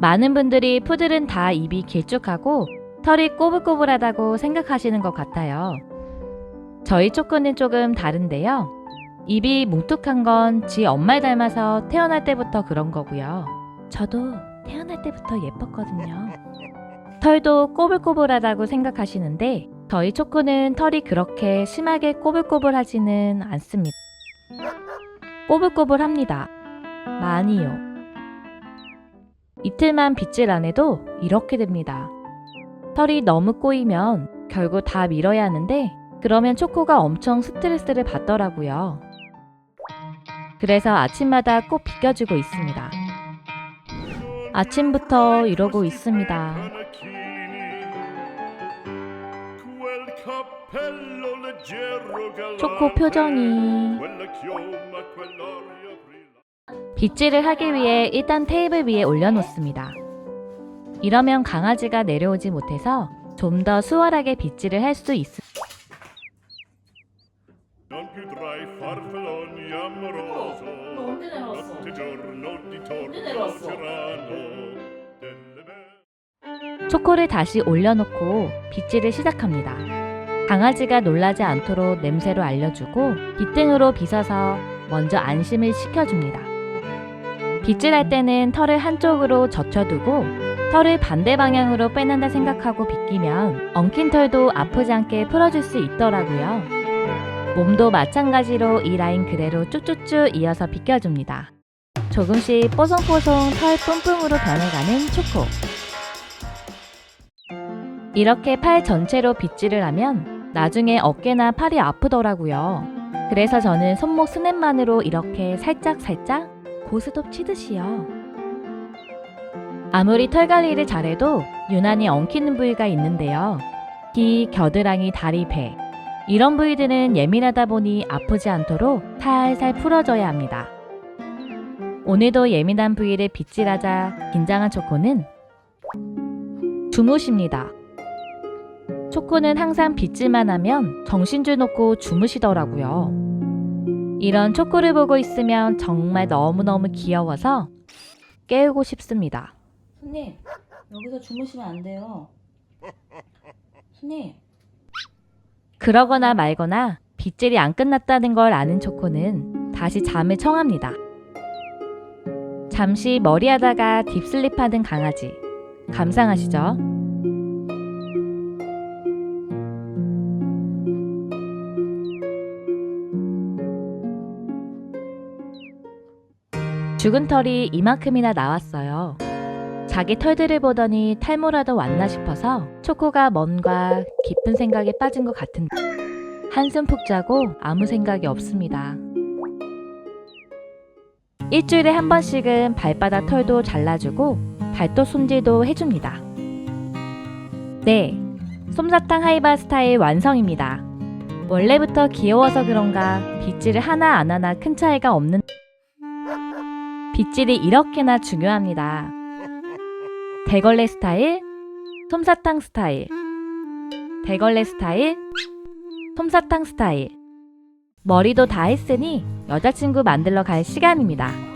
많은 분들이 푸들은 다 입이 길쭉하고 털이 꼬불꼬불하다고 생각하시는 것 같아요. 저희 초코는 조금 다른데요. 입이 뭉툭한 건 지 엄마를 닮아서 태어날 때부터 그런 거고요. 저도 태어날 때부터 예뻤거든요. 털도 꼬불꼬불하다고 생각하시는데 저희 초코는 털이 그렇게 심하게 꼬불꼬불하지는 않습니다. 꼬불꼬불합니다. 많이요. 이틀만 빗질 안 해도 이렇게 됩니다. 털이 너무 꼬이면 결국 다 밀어야 하는데 그러면 초코가 엄청 스트레스를 받더라고요. 그래서 아침마다 꼭 비껴주고 있습니다. 아침부터 이러고 있습니다. 초코 표정이 빗질을 하기 위해 일단 테이블 위에 올려놓습니다. 이러면 강아지가 내려오지 못해서 좀 더 수월하게 빗질을 할 수 있습니다. Belle 초코를 다시 올려놓고 빗질을 시작합니다. 강아지가 놀라지 않도록 냄새로 알려주고 빗등으로 빗어서 먼저 안심을 시켜줍니다. 빗질할 때는 털을 한쪽으로 젖혀두고 털을 반대 방향으로 빼낸다 생각하고 빗기면 엉킨 털도 아프지 않게 풀어줄 수 있더라고요. 몸도 마찬가지로 이 라인 그대로 쭉쭉쭉 이어서 빗겨줍니다. 조금씩 뽀송뽀송 털 뿜뿜으로 변해가는 초코. 이렇게 팔 전체로 빗질을 하면 나중에 어깨나 팔이 아프더라고요. 그래서 저는 손목 스냅만으로 이렇게 살짝살짝 고스톱 치듯이요. 아무리 털 관리를 잘해도 유난히 엉키는 부위가 있는데요. 귀, 겨드랑이, 다리, 배. 이런 부위들은 예민하다 보니 아프지 않도록 살살 풀어줘야 합니다. 오늘도 예민한 부위를 빗질하자 긴장한 초코는 주무십니다. 초코는 항상 빗질만 하면 정신줄 놓고 주무시더라고요. 이런 초코를 보고 있으면 정말 너무너무 귀여워서 깨우고 싶습니다. 손님 여기서 주무시면 안 돼요. 손님 그러거나 말거나 빗질이 안 끝났다는 걸 아는 초코는 다시 잠을 청합니다. 잠시 머리하다가 딥슬립하는 강아지. 감상하시죠? 죽은 털이 이만큼이나 나왔어요. 자기 털들을 보더니 탈모라도 왔나 싶어서 초코가 뭔가 깊은 생각에 빠진 것 같은데 한숨 푹 자고 아무 생각이 없습니다. 일주일에 한 번씩은 발바닥 털도 잘라주고 발톱 손질도 해줍니다. 네, 솜사탕 하이바 스타일 완성입니다. 원래부터 귀여워서 그런가 빗질을 하나 안 하나 큰 차이가 없는 빗질이 이렇게나 중요합니다. 대걸레 스타일, 솜사탕 스타일, 대걸레 스타일, 솜사탕 스타일. 머리도 다 했으니 여자친구 만들러 갈 시간입니다.